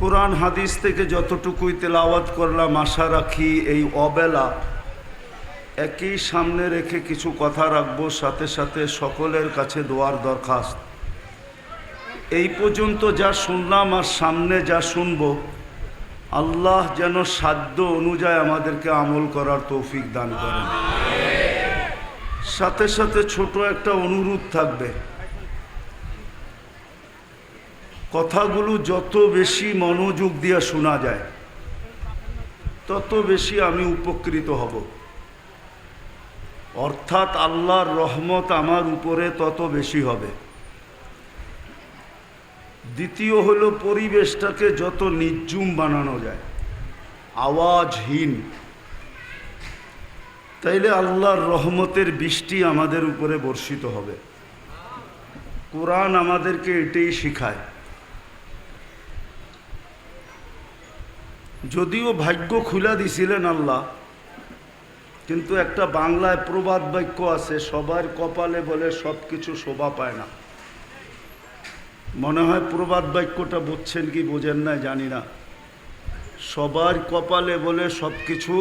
কোরআন হাদিস থেকে যতটুকুই তেলাওয়াত করলাম, আশা রাখি এই অবেলা একই সামনে রেখে কিছু কথা রাখব, সাথে সাথে সকলের কাছে দোয়ার দরখাস্ত। এই পর্যন্ত যা শুনলাম আর সামনে যা শুনব, আল্লাহ যেন সাধ্য অনুযায়ী আমাদেরকে আমল করার তৌফিক দান করেন। সাথে সাথে ছোট একটা অনুরোধ থাকবে। কথাগুলো যত বেশি মনোযোগ দিয়ে শোনা যায়, তত বেশি আমি উপকৃত হব। অর্থাৎ আল্লাহর রহমত আমার উপরে তত বেশি হবে। দ্বিতীয় হলো পরিবেশটাকে যত নির্জুম বানানো যায়, আওয়াজহীন। তাইলে আল্লাহর রহমতের বৃষ্টি আমাদের উপরে বর্ষিত হবে। কোরআন আমাদেরকে এটাই শিখায়। যদিও ভাগ্য খুলা দিছিলেন আল্লাহ, কিন্তু একটা বাংলায় প্রবাদ বাক্য আছে, সবার কপালে বলে সব কিছু শোভা পায় না। মনে হয় প্রবাদ বাক্যটা বুঝছেন কি বোঝেন না জানি না। সবার কপালে বলে সব কিছু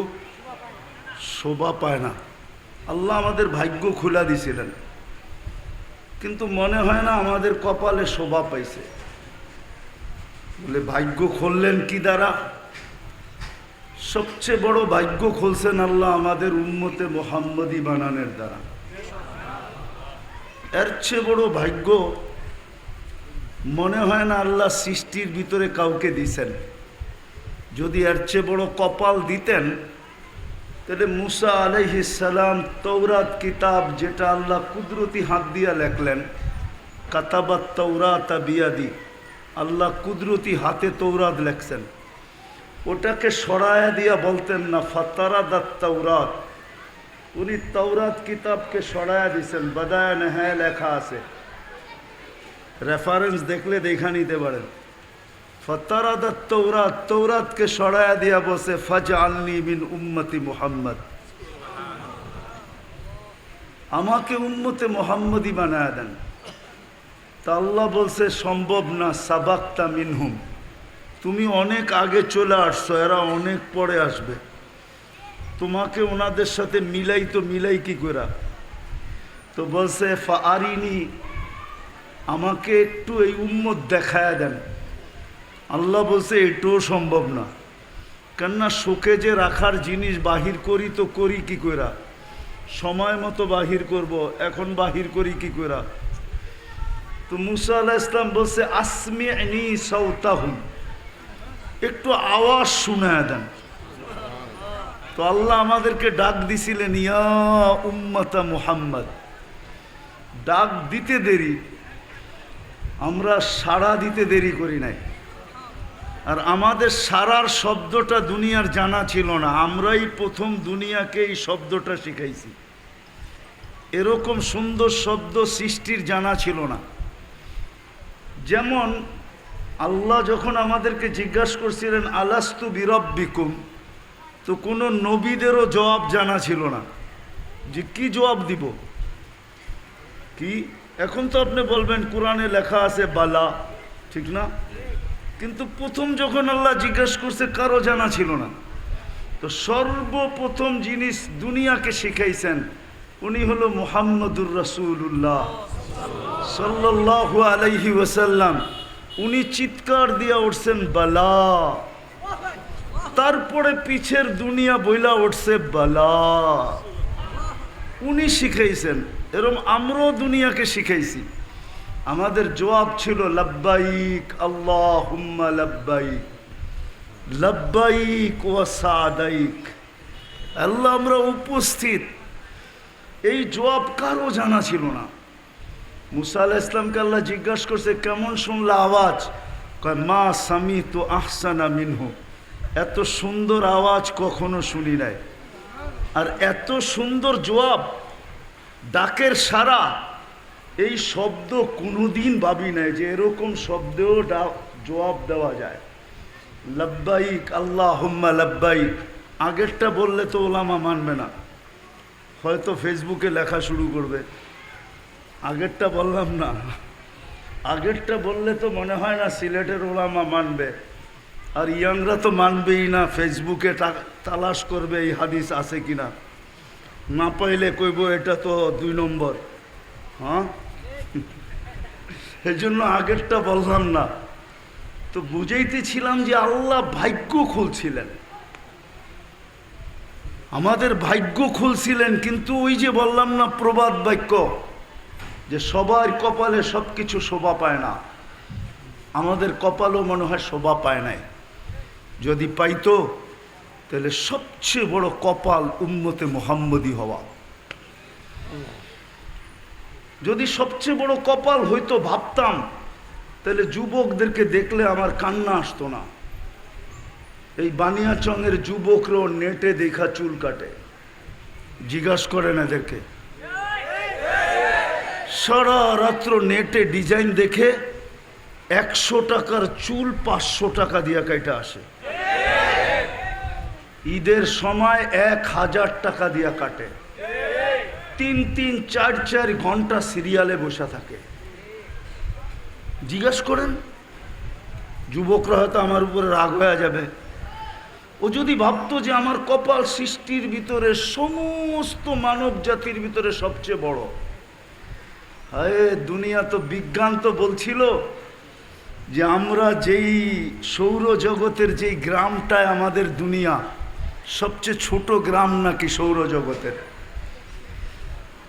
শোভা পায় না। আল্লাহ আমাদের ভাগ্য খুলা দিছিলেন, কিন্তু মনে হয় না আমাদের কপালে শোভা পাইছে। বলে, ভাগ্য খুললেন কি দ্বারা? সবচেয়ে বড় ভাগ্য খুলছেন আল্লাহ আমাদের উন্মতে মোহাম্মদী বানানের দ্বারা। এর চেয়ে বড় ভাগ্য মনে হয় না আল্লাহ সৃষ্টির ভিতরে কাউকে দিছেন। যদি এর চেয়ে বড় কপাল দিতেন, তাহলে মুসা আলাইহিসালাম তৌরাত কিতাব যেটা আল্লাহ কুদরতি হাত দিয়া লেখলেন, কাতাবাত তৌরাত বিয়াদি, আল্লাহ কুদরতি হাতে তৌরাত লেখছেন। ওটাকে সরায়া দিয়া বলতেন না ফাতারা দাত তৌরাত উনি তৌরাত কিতাবকে সরায়া দিছেন, বাদায় নেহায় লেখা আছে। রেফারেন্স দেখলে দেখা নিতে পারেন। ফতারাদাত তৌরাত তৌরাতকে সরায়া দিয়া বসে ফাজ আলনি মিন উম্মতি মুহাম্মদ। আমাকে উম্মতে মোহাম্মদই বানায় দেন। তা আল্লাহ বলছে, সম্ভব না, সাবাক্তা মিনহুম। তুমি অনেক আগে চলে আসছো, এরা অনেক পরে আসবে। তোমাকে ওনাদের সাথে মিলাই তো মিলাই কি করা তো বলছে আরিনি আমাকে একটু এই উম্মত দেখায় দেন। আল্লাহ বলছে, এটাও সম্ভব না। কেননা শোকে যে রাখার জিনিস বাহির করি তো করি কি করা সময় মতো বাহির করব, এখন বাহির করি কি করা তো মুসা আল্লাহ ইসলাম বলছে আসমি সৌতাহুম একটু আওয়াজ শোনায় দেন। তো আল্লাহ আমাদেরকে ডাক দিছিলেন, ইয়া উম্মতা মুহাম্মদ। ডাক দিতে দেরি, আমরা সাড়া দিতে দেরি করি নাই। আর আমাদের সারার শব্দটা দুনিয়ার জানা ছিল না, আমরাই প্রথম দুনিয়াকে এই শব্দটা শিখাইছি। এরকম সুন্দর শব্দ সৃষ্টির জানা ছিল না। যেমন আল্লাহ যখন আমাদেরকে জিজ্ঞাসা করছিলেন, আলাস্তু বিরব্বিকুম? তো কোনো নবীদেরও জবাব জানা ছিল না। যে কি জবাব দিব? কি? এখন তো আপনি বলবেন, কোরআনে লেখা আছে, বালা। ঠিক না? কিন্তু প্রথম যখন আল্লাহ জিজ্ঞেস করছে কারও জানা ছিল না। তো সর্বপ্রথম জিনিস দুনিয়াকে শিখাইছেন, উনি হলো মোহাম্মদুর রসুল্লাহ সাল্লাহ আলাইহি ওসাল্লাম উনি চিৎকার দিয়া উঠছেন, বালা। তারপরে পিছের দুনিয়া বইলা উঠছে, বালা। উনি শিখাইছেন, এরম আমরাও দুনিয়াকে শিখাইছি। আমাদের জবাব ছিল, লব্বাইক আল্লাহ হুম্মা লব্বাইক। লব্বাইক ও সাদাইক। আল্লাহ, আমরা উপস্থিত। এই জবাব কারও জানা ছিল না। মুসা আল্লাহ ইসলামকে আল্লাহ জিজ্ঞাসা করছে, কেমন শুনলা আওয়াজ? কয়, মা সামি তো আহসানা মিনহু। এত সুন্দর আওয়াজ কখনো শুনি নাই। আর এত সুন্দর জবাব, ডাকের সারা, এই শব্দ কোনোদিন ভাবি নাই যে এরকম শব্দেও জবাব দেওয়া যায়। লব্বাইক আল্লাহ হুম্মা লব্বাইক। আগেরটা বললে তো ওলামা মানবে না। হয়তো ফেসবুকে লেখা শুরু করবে। আগেরটা বললাম না। আগেরটা বললে তো মনে হয় না সিলেটের ওলামা মানবে। আর ইয়াংরা তো মানবেই না, ফেসবুকে তালাশ করবে এই হাদিস আছে কিনা। না পাইলে কইব এটা তো দুই নম্বর। হ্যাঁ? এই জন্য আগেরটা বললাম না। তো বুঝাইতেছিলাম যে আল্লাহ ভাগ্য খুলছিলেন। আমাদের ভাগ্য খুলছিলেন, কিন্তু ওই যে বললাম না প্রবাদ বাক্য যে সবার কপালে সব কিছু শোভা পায় না। আমাদের কপালও মনে হয় শোভা পায় নাই। যদি পাইতো, তাহলে সবচেয়ে বড় কপাল উম্মতে মোহাম্মদী হওয়া। যদি সবচেয়ে বড় কপাল হইতো ভাবতাম, তাহলে যুবকদেরকে দেখলে আমার কান্না আসতো না। এই বানিয়াচংয়ের যুবকরাও নেটে দেখা চুল কাটে। জিজ্ঞাস করেন এদেরকে সারা রাত্র নেটে ডিজাইন দেখে একশো টাকার চুল পাঁচশো টাকা দিয়া কাইটা আসে। ঈদের সময় এক হাজার টাকা দিয়া কাটে। তিন তিন, চার চার ঘণ্টা সিরিয়ালে বসে থাকে। জিজ্ঞাস করেন, যুবকরা হয়তো আমার উপরে রাগ হয়ে যাবে। ও যদি ভাবতো যে আমার কপাল সৃষ্টির ভিতরে সমস্ত মানব জাতির ভিতরে সবচেয়ে বড় হায়, দুনিয়া তো বিজ্ঞান তো বলছিল যে আমরা যেই সৌরজগতের যেই গ্রামটায় আমাদের দুনিয়া, সবচেয়ে ছোট গ্রাম নাকি সৌরজগতের?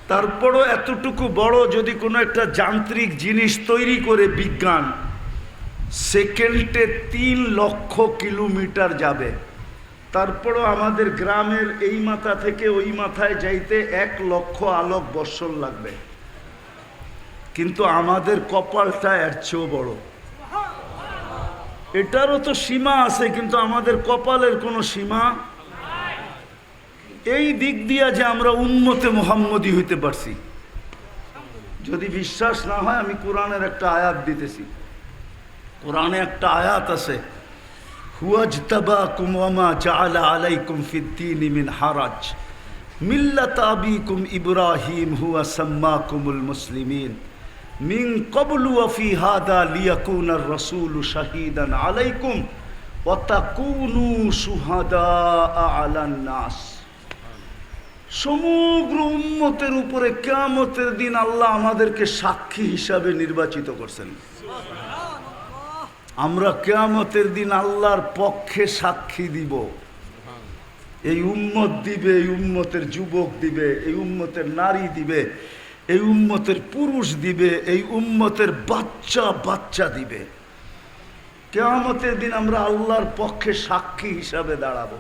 তারপরও এতটুকু বড় যদি কোনো একটা যান্ত্রিক জিনিস তৈরি করে বিজ্ঞান, সেকেন্ডে তিন লক্ষ কিলোমিটার যাবে। তারপরও আমাদের গ্রামের এই মাথা থেকে ওই মাথায় যাইতে এক লক্ষ আলোক বৎসর লাগবে। কিন্তু আমাদের কপালটা এর চেয়েও বড়। এটারও তো সীমা আছে, কিন্তু আমাদের কপালের কোনো সীমা এই দিক দিয়া যে আমরা উন্মতে মোহাম্মদী হইতে পারছি। যদি বিশ্বাস না হয়, আমি কোরআনের একটা আয়াত দিতেছি। কোরআনে একটা আয়াত আছে, হুয়াজতাবাকুম ওয়ামা জাআলা আলাইকুম ফিদ্দীন মিন হারাজ, মিল্লাত আবিকুম ইব্রাহিম হুয়া সাম্মাকুমুল মুসলিমিন। ক্বাবলু ওয়া ফি হাদা লিয়াকুনা আর-রাসূলু শাহীদান আলাইকুম ওয়া তাকুনু শুহাদা আলান নাস। সমগ্র উম্মতের উপরে কেয়ামতের দিন আল্লাহ আমাদেরকে সাক্ষী হিসাবে নির্বাচিত করছেন। আমরা কেয়ামতের দিন আল্লাহর পক্ষে সাক্ষী দিব। এই উম্মত দিবে, এই উম্মতের যুবক দিবে, এই উম্মতের নারী দিবে। এই উম্মতের পুরুষ দিবে, এই উম্মতের বাচ্চা বাচ্চা দিবে। কেয়ামতের দিন আমরা আল্লাহর পক্ষে সাক্ষী হিসাবে দাঁড়াবো।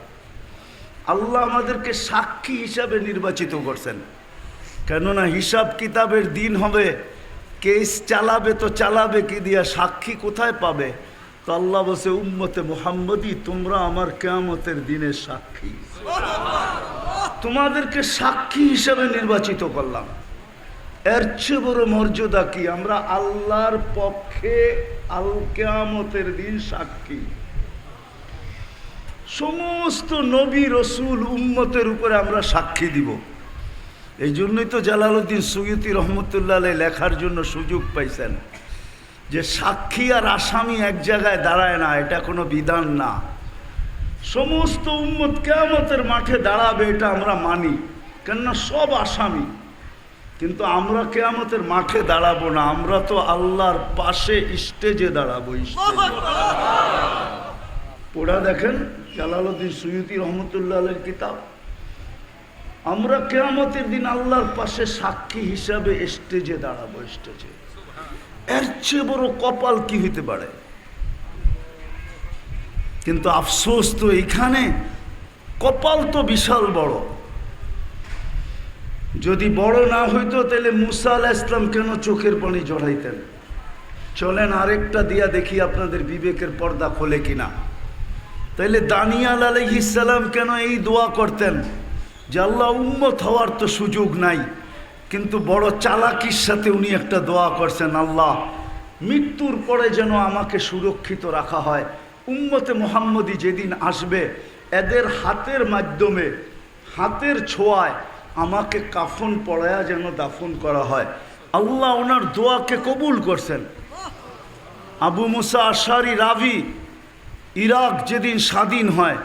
আল্লাহ আমাদেরকে সাক্ষী হিসাবে নির্বাচিত করছেন। কেননা হিসাব কিতাবের দিন হবে, কেস চালাবে তো চালাবে, কি দিয়া সাক্ষী কোথায় পাবে? তো আল্লাহ বসে উম্মতে মোহাম্মদী, তোমরা আমার কেয়ামতের দিনের সাক্ষী। তোমাদেরকে সাক্ষী হিসাবে নির্বাচিত করলাম। এর চেয়ে বড় মর্যাদা কি? আমরা আল্লাহর পক্ষে আল কেয়ামতের দিন সাক্ষী। সমস্ত নবী, রসুল, উম্মতের উপরে আমরা সাক্ষী দিব। এই জন্যই তো জালালউদ্দিন সৈয়দি রহমতুল্লাহ লেখার জন্য সুযোগ পাইছেন যে সাক্ষী আর আসামি এক জায়গায় দাঁড়ায় না, এটা কোনো বিধান না। সমস্ত উম্মত কেয়ামতের মাঠে দাঁড়াবে, এটা আমরা মানি। কেননা সব আসামি। কিন্তু আমরা কেয়ামতের মাঠে দাঁড়াবো না, আমরা তো আল্লাহর পাশে স্টেজে দাঁড়াবো পড়া দেখেন জালালউদ্দিন সৈয়দি রহমতুল্লাহ কিতাব। আমরা কেয়ামতের দিন আল্লাহর পাশে সাক্ষী হিসাবে স্টেজে দাঁড়াবো, স্টেজে। এর চেয়ে বড় কপাল কি হইতে পারে? কিন্তু আফসোস তো এইখানে, কপাল তো বিশাল বড়। যদি বড় না হইতো, তাহলে মুসা আলাহ ইসলাম কেন চোখের পানি জড়াইতেন? চলেন আরেকটা দিয়া দেখি আপনাদের বিবেকের পর্দা খোলে কিনা। তাইলে দানিয়াল আলহিসাল্লাম কেন এই দোয়া করতেন? যে আল্লাহ উম্মত হওয়ার তো সুযোগ নাই, কিন্তু বড় চালাকির সাথে উনি একটা দোয়া করছেন, আল্লাহ, মৃত্যুর পরে যেন আমাকে সুরক্ষিত রাখা হয়। উম্মতে মোহাম্মদী যেদিন আসবে, এদের হাতের মাধ্যমে, হাতের ছোঁয়ায় আমাকে কাফন পড়ায়া যেন দাফন করা হয়। আল্লাহ ওনার দোয়াকে কবুল করছেন। আবু মুসা আশারি রাভি ইরাক যেদিন স্বাধীন হয়,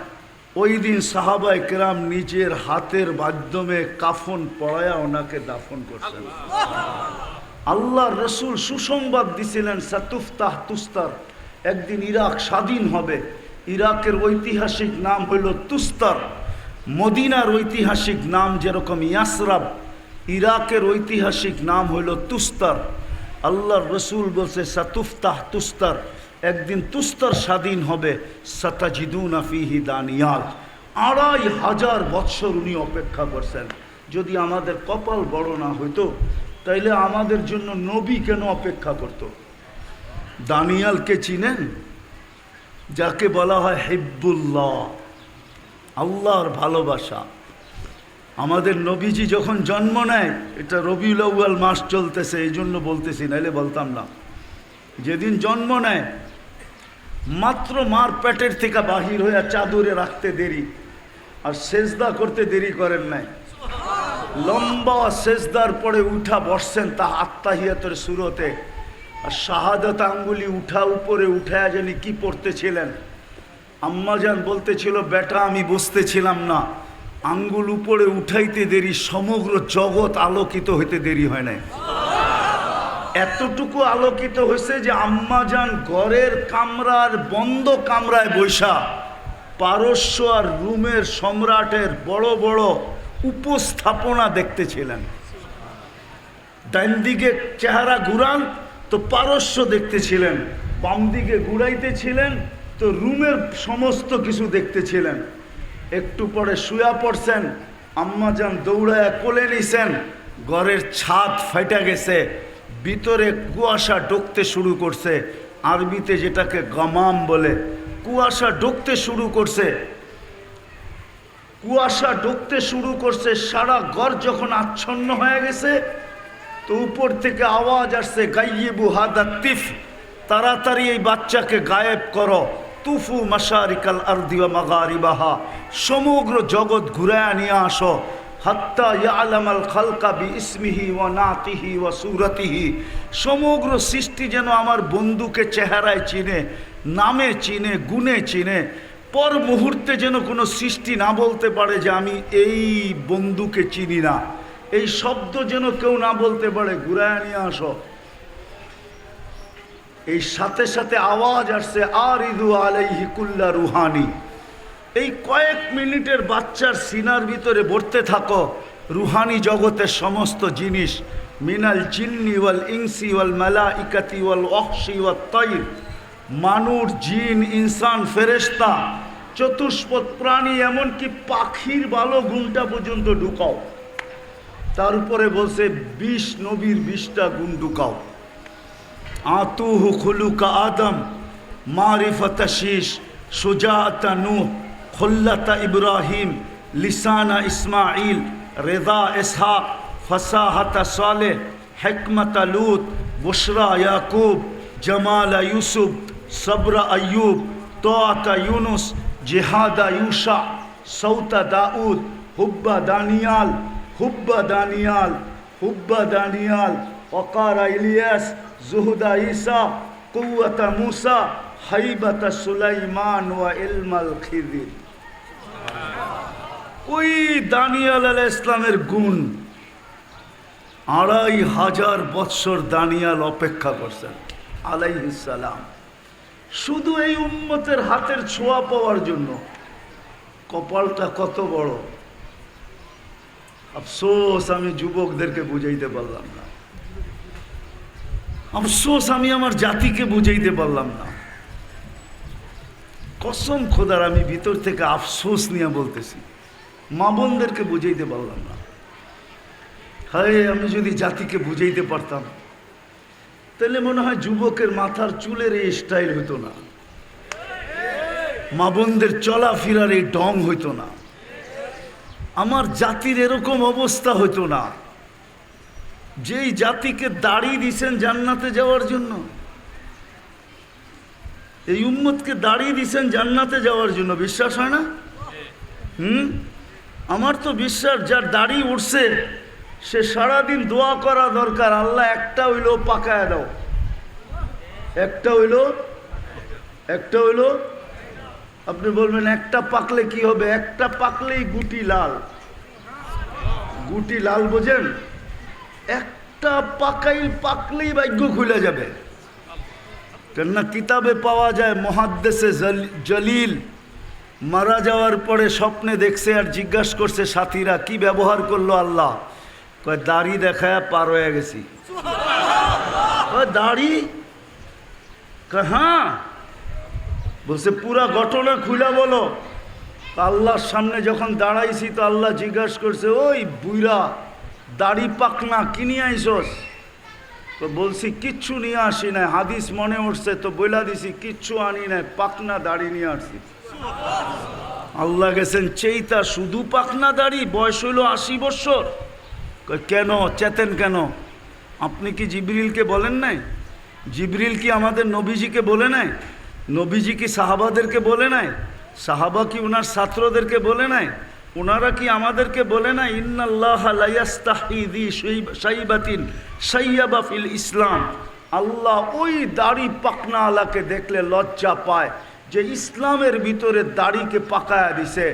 ওই দিন সাহাবাই কেরাম নিজের হাতের মাধ্যমে কাফন পড়ায়া ওনাকে দাফন করছেন। আল্লাহ রসুল সুসংবাদ দিছিলেন, সাতুফতাহ তুস্তার, একদিন ইরাক স্বাধীন হবে। ইরাকের ঐতিহাসিক নাম হইল তুস্তার। মদিনার ঐতিহাসিক নাম যেরকম ইয়াসরাব, ইরাকের ঐতিহাসিক নাম হইল তুস্তার। আল্লাহর রসুল বলছে, সাতুফতাহ তুস্তার। একদিন তুস্তার স্বাধীন হবে, সাতাজিদুন আফিহি দানিয়াল। আড়াই হাজার বৎসর উনি অপেক্ষা করছেন। যদি আমাদের কপাল বড় না হইতো, তাইলে আমাদের জন্য নবী কেন অপেক্ষা করত? দানিয়ালকে চিনেন? যাকে বলা হয় হেব্বুল্লাহ। আল্লাহর ভালোবাসা। আমাদের নবীজি যখন জন্ম নেয়, এটা রবিউল আউয়াল মাস চলতেছে এই জন্য বলতেছি, নাইলে বলতাম না। যেদিন জন্ম নেয়, মাত্র মার পেটের থেকে বাহির হয়ে চাদরে রাখতে দেরি, আর সেজদা করতে দেরি করেন নাই। লম্বা সেজদার পরে উঠা বসছেন তা আত্মাহিয়াতের সুরতে, আর শাহাদত আঙ্গুলি উঠা উপরে উঠায় জানি কি পড়তেছিলেন। আম্মাজান বলতেছিল, বেটা, আমি বসতেছিলাম না। আঙ্গুল উপরে উঠাইতে দেরি, সমগ্র জগৎ আলোকিত হইতে দেরি হয় নাই। এতটুকু আলোকিত হয়েছে যে আম্মাজান ঘরের কামরার বন্ধ কামরায় বৈশা পারস্য আর রুমের সম্রাটের বড় বড় উপস্থাপনা দেখতেছিলেন। ডাইন দিকে চেহারা ঘুরান, তো পারস্য দেখতেছিলেন বাম দিকে ঘুরাইতেছিলেন তো রুমের সমস্ত কিছু দেখতেছিলেন। একটু পরে শুয়া পড়ছেন আম্মাজান দৌড়ায় কোলে নিছেন, ঘরের ছাদ ফাইটা গেছে, ভিতরে কুয়াশা ঢুকতে শুরু করছে, আরবিতে যেটাকে গমাম বলে, কুয়াশা ঢুকতে শুরু করছে। কুয়াশা ঢুকতে শুরু করছে, সারা ঘর যখন আচ্ছন্ন হয়ে গেছে, তো উপর থেকে আওয়াজ আসছে, গাইয়েবু হাদা তিফ, তাড়াতাড়ি এই বাচ্চাকে গায়েব করো। তুফু মাসারিকাল আরদিওয়া মাগারিবাহা। সমগ্র জগৎ ঘুরায় নিয়ে আসো। হাত্তা ইয়ালামাল খালকা বি ইসমিহি ওয়া নাতিহি ওয়া সুরতিহি। সমগ্র সৃষ্টি যেন আমার বন্ধুকে চেহারায় চিনে, নামে চিনে, গুণে চিনে। পর মুহূর্তে যেন কোনো সৃষ্টি না বলতে পারে যে আমি এই বন্ধুকে চিনি না। এই শব্দ যেন কেউ না বলতে পারে, ঘুরায় নিয়ে আসো। এই সাথে সাথে আওয়াজ আসছে আর ইদু আলাইহি কুল্লা রুহানি। এই কয়েক মিনিটের বাচ্চার সিনার ভিতরে ভরতে থাকো, রুহানি জগতের সমস্ত জিনিস, মিনাল চিন্নি ওয়াল ইংসি ওয়াল মেলা ইকাতি ওয়াল অক্সি ওয়াল তৈর মানুষ জিন, ইনসান ফেরেস্তা চতুষ্পদ প্রাণী, এমনকি পাখির ভালো গুণটা পর্যন্ত ঢুকাও। তার উপরে বলছে বিষ নবীর বিষটা গুণ ঢুকাও। آتوه خلوك آدم معرفة شيش شجاعة نوح خلة إبراهيم لسان إسماعيل رضا إسحاق فصاحة صالح حكمة لوط بشرى يعقوب جمال يوسف صبر أيوب طاعة يونس جهاد يوشع صوت داود حب دانيال حب دانيال حب دانيال وقار إلياس জুহুদা ঈসা কুয়াতা মুসা হাইবাতা সুলাইমান ওয়া ইলমাল ওই দানিয়াল আল ইসলামের গুণ আড়াই হাজার বৎসর দানিয়াল অপেক্ষা করছেন আলাইহিসালাম শুধু এই উম্মতের হাতের ছোঁয়া পাওয়ার জন্য কপালটা কত বড়। আফসোস, আমি যুবকদেরকে বুঝাইতে পারলাম না। আফসোস, আমি আমার জাতিকে বুঝাইতে পারলাম না। কসম খোদার, আমি ভিতর থেকে আফসোস নিয়ে বলতেছি। মা বোনদেরকে বুঝাইতে পারলাম না। হায়, আমি যদি জাতিকে বুঝাইতে পারতাম, তাহলে মনে হয় যুবকের মাথার চুলের এই স্টাইল হতো না। মা বোনদের চলাফেরার এই ডং হইতো না। আমার জাতির এরকম অবস্থা হতো না। যেই জাতিকে দাড়ি দিছেন জান্নাতে যাওয়ার জন্য, এই উম্মতকে দাঁড়িয়ে দিছেন জান্নাতে যাওয়ার জন্য, বিশ্বাস হয় না? হুম? আমার তো বিশ্বাস, যার দাড়ি উঠছে, সে সারাদিন দোয়া করা দরকার, আল্লাহ একটা হইলেও পাকায় দাও। একটা হইল একটা হইল, আপনি বলবেন একটা পাকলে কি হবে? একটা পাকলেই গুটি লাল। গুটি লাল বোঝেন? একটা পাকাইল পাকলেই ভাগ্য খুলে যাবে। কেননা কিতাবে পাওয়া যায়, মহাদ্দেশে জল- জলিল মারা যাওয়ার পরে স্বপ্নে দেখছে আর জিজ্ঞাসা করছে, সাথীরা, কি ব্যবহার করল আল্লাহ? কয়, দাড়ি দেখায় পার হয়ে গেছি। দাড়ি? হ্যাঁ। বলছে, পুরা ঘটনা খুলে বলো। আল্লাহর সামনে যখন দাঁড়াইছি তো আল্লাহ জিজ্ঞাসা করছে, ওই বুইরা দাড়ি পাকনা, কি নিয়ে আইসস? তো বলছি, কিচ্ছু নিয়ে আসি নাই, হাদিস মনে উঠছে, তো বইলা দিছি, কিচ্ছু আনি নাই, পাকনা দাড়ি নিয়ে আসছি আল্লাহ গেছেন, চেইতা শুধু পাকনা দাড়ি, বয়স হইল আশি বৎসর। কেন, চেতেন কেন? আপনি কি জিবরিলকে বলেন নাই? জিবরিল কি আমাদের নবীজিকে বলে নাই? নবীজি কি সাহাবাদেরকে বলে নাই? সাহাবা কি ওনার ছাত্রদেরকে বলে নাই? ওনারা কি আমাদেরকে বলে না, ইন্নাল্লাহ লাইয়াস্তাহিদি সাইবাতিন সাইয়াবা ফিল ইসলাম আল্লাহ ওই দাড়ি পাকনা আলাকে দেখলে লজ্জা পায় যে ইসলামের ভিতরে দাড়িকে পাকায়া দিছে।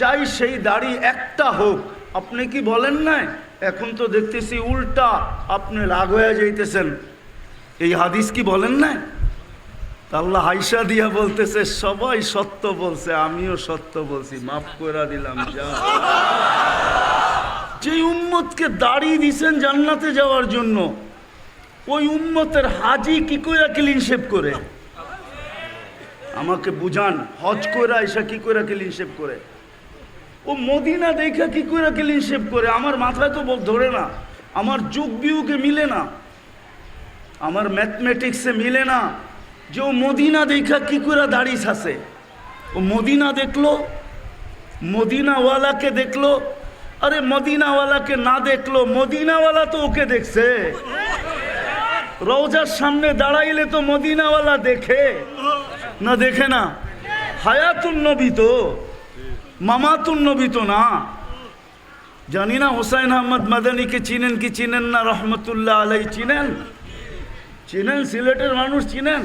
চাই সেই দাড়ি একটা হোক। আপনি কি বলেন নাই? এখন তো দেখতেছি উল্টা আপনি রাগ হয়ে যাইতেছেন। এই হাদিস কি বলেন নাই? আল্লাহ হাইসা দিয়া বলতেছে, সবাই সত্য বলছে, আমিও সত্য বলছি। মাফ করে দিলাম যা যে উম্মতকে দাঁড়িয়ে দিছেন জান্নাতে যাওয়ার জন্য, ওই উম্মতের হাজি কি কইরা ক্লিন শেপ করে? আমাকে বুঝান, হজ কইরা এসা কি কইরা ক্লিন শেপ করে? ও মদিনা দেখা কি কইরা ক্লিন শেপ করে? আমার মাথায় তো ধরে না, আমার যুগ বিয়োগে মিলে না, আমার ম্যাথমেটিক্সে মিলে না যে ও মদিনা দেখা কি করে দাঁড়িয়ে আছে? ও মদিনা দেখল, মদিনাওয়ালাকে দেখল, আরে মদিনাওয়ালাকে না দেখল, মদিনাওয়ালা তো ওকে দেখছে। রওজার সামনে দাঁড়াইলে তো মদিনাওয়ালা দেখে, না দেখে না? হায়াতুন নবী তো, মামাতুন নবী তো না? জানি না হোসাইন আহমদ মাদানিকে চিনেন কি চিনেন না, রহমতুল্লাহ আলাই চিনেন? চিনেন, সিলেটের মানুষ চিনেন?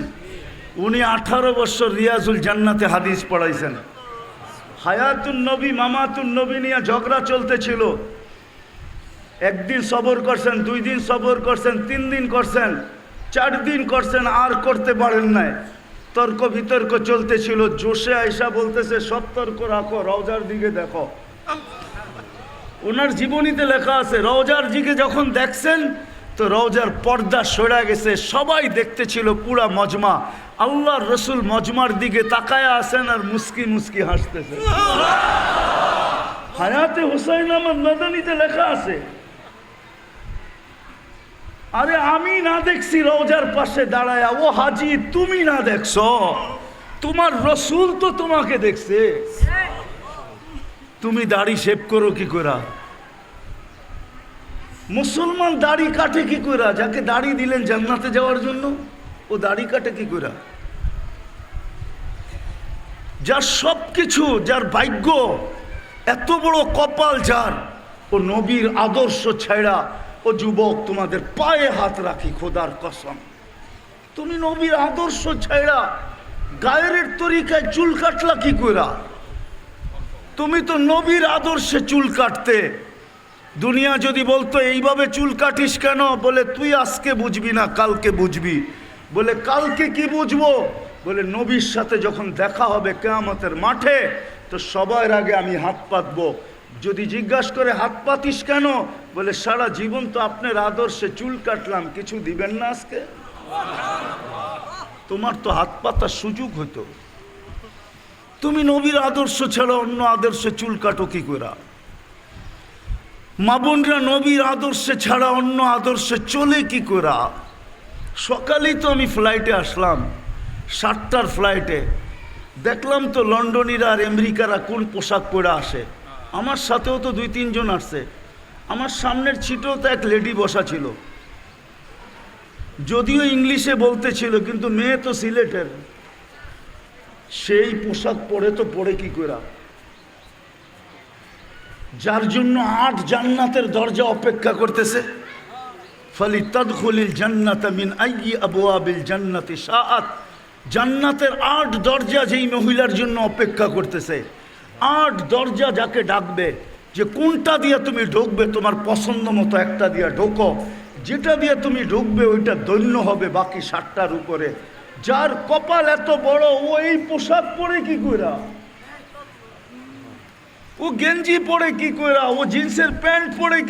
উনি আঠারো বছর রিয়াজুল জান্নাতে হাদিস পড়াইছেন। হায়াতুন নবী, মামাতুন নবী নিয়ে ঝগড়া চলতেছিল। একদিন সবর করছেন, দুই দিন সবর করছেন, তিন দিন করছেন, চার দিন করছেন, আর করতে পারেন নাই। তর্ক বিতর্ক চলতেছিল, জোশে আয়সা বলতেছে, সব তর্ক রাখো, রওজার দিকে দেখো। ওনার জীবনীতে লেখা আছে, রওজার দিকে যখন দেখছেন তো রওজার পর্দা সরা গেছে, সবাই দেখতেছিল পুরা মজমা। আল্লাহর রসুল মজমার দিকে তাকায়া আছেন আর মুস্কি মুস্কি হাসতেছে। হায়াতে হুসাইন আমার নদনীতে লেখা আছে, আরে আমি না দেখছি রওজার পাশে দাঁড়ায়া। ও হাজি, তুমি না দেখছ? তোমার রসুল তো তোমাকে দেখছে। তুমি দাড়ি শেভ করো কি করা মুসলমান দাড়ি কাটে কি কইরা? যাকে দাড়ি দিলেন জান্নাতে যাওয়ার জন্য, ও দাড়ি কাটে কি কইরা? যার সব কিছু যার ভাগ্য এত বড় কপাল, যার ও নবীর আদর্শ ছেড়া ও যুবক তোমাদের পায়ে হাত রাখি, খোদার কসম। তুমি নবীর আদর্শ ছেড়া গায়ের তরিকায় চুল কাটলা কি কইরা? তুমি তো নবীর আদর্শে চুল কাটতে দুনিয়া যদি বলতো, এইভাবে চুল কাটিস কেন? বলে, তুই আজকে বুঝবি না, কালকে বুঝবি। বলে, কালকে কি বুঝব? বলে, নবীর সাথে যখন দেখা হবে কেয়ামতের মাঠে, তো সবার আগে আমি হাত পাতবো। যদি জিজ্ঞাসা করে, হাত পাতিস কেন? বলে, সারা জীবন তো আপনার আদর্শে চুল কাটলাম, কিছু দিবেন না আজকে? তোমার তো হাত পাতার সুযোগ হতো তুমি নবীর আদর্শ ছাড়া অন্য আদর্শে চুল কাটো কি করা মা বোনরা নবীর আদর্শে ছাড়া অন্য আদর্শে চলে কি করা? সকালেই তো আমি ফ্লাইটে আসলাম, সাতটার ফ্লাইটে দেখলাম তো লন্ডনিরা আর আমেরিকারা কোন পোশাক পরে আসে। আমার সাথেও তো দুই, তিনজন আসছে। আমার সামনের ছিটেও তো এক লেডি বসা ছিল। যদিও ইংলিশে বলতেছিল কিন্তু মেয়ে তো সিলেটের। সেই পোশাক পরে তো পরে কি করা? যার জন্য আট জান্নাতের দরজা অপেক্ষা করতেছে। ফলি তদখলিল জান্নাত মিন আইয়ি আবওয়াবিল জান্নাতি শাআত। জান্নাতের আট দরজা যেই মহিলার জন্য অপেক্ষা করতেছে, আট দরজা যাকে ডাকবে, যে কোনটা দিয়ে তুমি ঢুকবে, তোমার পছন্দ মতো একটা দিয়ে ঢোকো। যেটা দিয়ে তুমি ঢুকবে, ওইটা দৈন্য হবে বাকি সাতটার উপরে। যার কপাল এত বড়, ও এই পোশাক পরে কি কইরা? ও গেঞ্জি পরে কি কইরা ও জিন্সের প্যান্ট পরে কি